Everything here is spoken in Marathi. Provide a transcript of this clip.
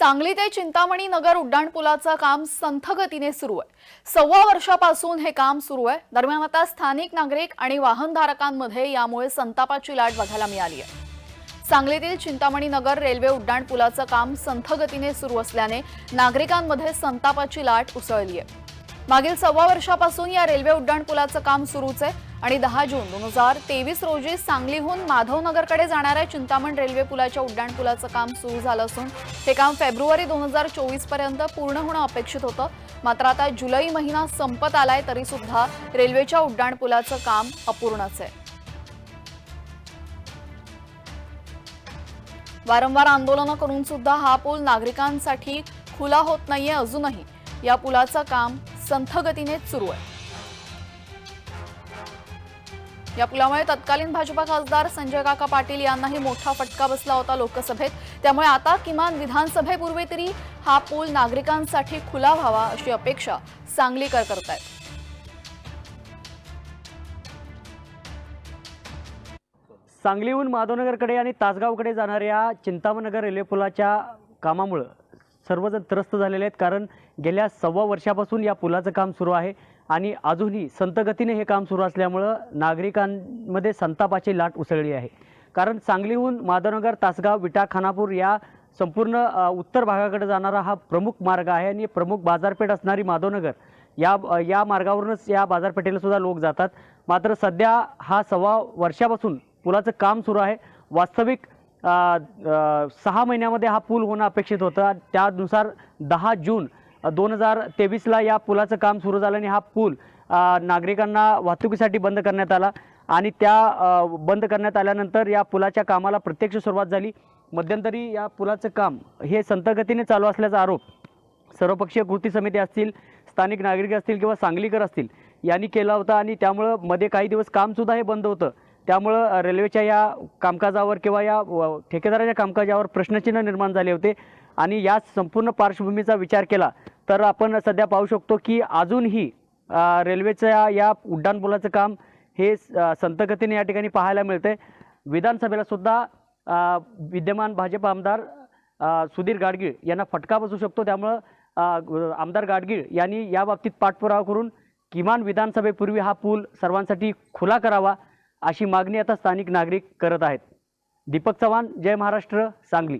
सांगली ते चिंतामणी नगर उड्डाणपुलाचं काम संथगतीने सुरू आहे. सव्वा वर्षापासून हे काम सुरू आहे. दरम्यान आता स्थानिक नागरिक आणि वाहनधारकांमध्ये यामुळे संतापाची लाट बघायला मिळाली आहे. सांगलीतील चिंतामणी नगर रेल्वे उड्डाणपुलाचं काम संथगतीने सुरू असल्याने नागरिकांमध्ये संतापाची लाट उसळली आहे. मागील सव्वा वर्षापासून या रेल्वे उड्डाणपुलाचं काम सुरूच आहे आणि दहा जून दोन हजार तेवीस रोजी सांगलीहून माधवनगरकडे जाणाऱ्या चिंतामण रेल्वे पुलाच्या उड्डाणपुलाचं काम सुरू झालं असून हे काम फेब्रुवारी दोन हजार चोवीसपर्यंत पूर्ण होणं अपेक्षित होतं. मात्र आता जुलै महिना संपत आलाय तरीसुद्धा रेल्वेच्या उड्डाणपुलाचं काम अपूर्णच आहे. वारंवार आंदोलनं करून सुद्धा हा पूल नागरिकांसाठी खुला होत नाहीये अजूनही. या पुलाचं काम संथगतीने सुरू आहे. या पुलामुळे तत्कालीन भाजपा खासदार संजय काका पाटील यांनाही मोठा फटका बसला होता लोकसभेत. त्यामुळे आता किमान विधानसभेपूर्वी तरी हा पूल नागरिकांसाठी खुला व्हावा अशी अपेक्षा सांगलीकर करतायत. सांगलीहून माधवनगरकडे आणि तासगावकडे जाणाऱ्या चिंतामनगर रेल्वे पुलाच्या कामामुळं सर्वजण त्रस्त झालेले आहेत कारण गेल्या सव्वा वर्षापासून या पुलाचं काम सुरू आहे आणि अजूनही संतगतीने हे काम सुरू असल्यामुळं नागरिकांमध्ये संतापाची लाट उसळली आहे. कारण सांगलीहून माधवनगर तासगाव विटा खानापूर या संपूर्ण उत्तर भागाकडे जाणारा हा प्रमुख मार्ग आहे आणि प्रमुख बाजारपेठ असणारी माधवनगर या या मार्गावरूनच या बाजारपेठेला सुद्धा लोक जातात. मात्र सध्या हा सव्वा वर्षापासून पुलाचं काम सुरू आहे. वास्तविक सहा महिन्यामध्ये हा पूल होणं अपेक्षित होतं. आणि त्यानुसार दहा जून दोन हजार तेवीसला या पुलाचं काम सुरू झालं आणि हा पूल नागरिकांना वाहतुकीसाठी बंद करण्यात आला. आणि त्या बंद करण्यात आल्यानंतर या पुलाच्या कामाला प्रत्यक्ष सुरुवात झाली. मध्यंतरी या पुलाचं काम हे संतगतीने चालू असल्याचा आरोप सर्वपक्षीय कृती समिती असतील स्थानिक नागरिक असतील किंवा सांगलीकर असतील यांनी केला होता. आणि त्यामुळं मध्ये काही दिवस कामसुद्धा हे बंद होतं. त्यामुळं रेल्वेच्या या कामकाजावर किंवा या व, ठेकेदाराच्या कामकाजावर प्रश्नचिन्ह निर्माण झाले होते. आणि या संपूर्ण पार्श्वभूमीचा विचार केला तर आपण सध्या पाहू शकतो की अजूनही रेल्वेच्या या उड्डाणपुलाचं काम हे संतगतीने या ठिकाणी पाहायला मिळते विधानसभेला सुद्धा विद्यमान भाजप आमदार सुधीर गाडगीळ यांना फटका बसू शकतो. त्यामुळं आमदार गाडगीळ यांनी याबाबतीत पाठपुरावा करून किमान विधानसभेपूर्वी हा पूल सर्वांसाठी खुला करावा. अशी मागणी आता स्थानिक नागरिक करत आहेत. दीपक चव्हाण जय महाराष्ट्र सांगली.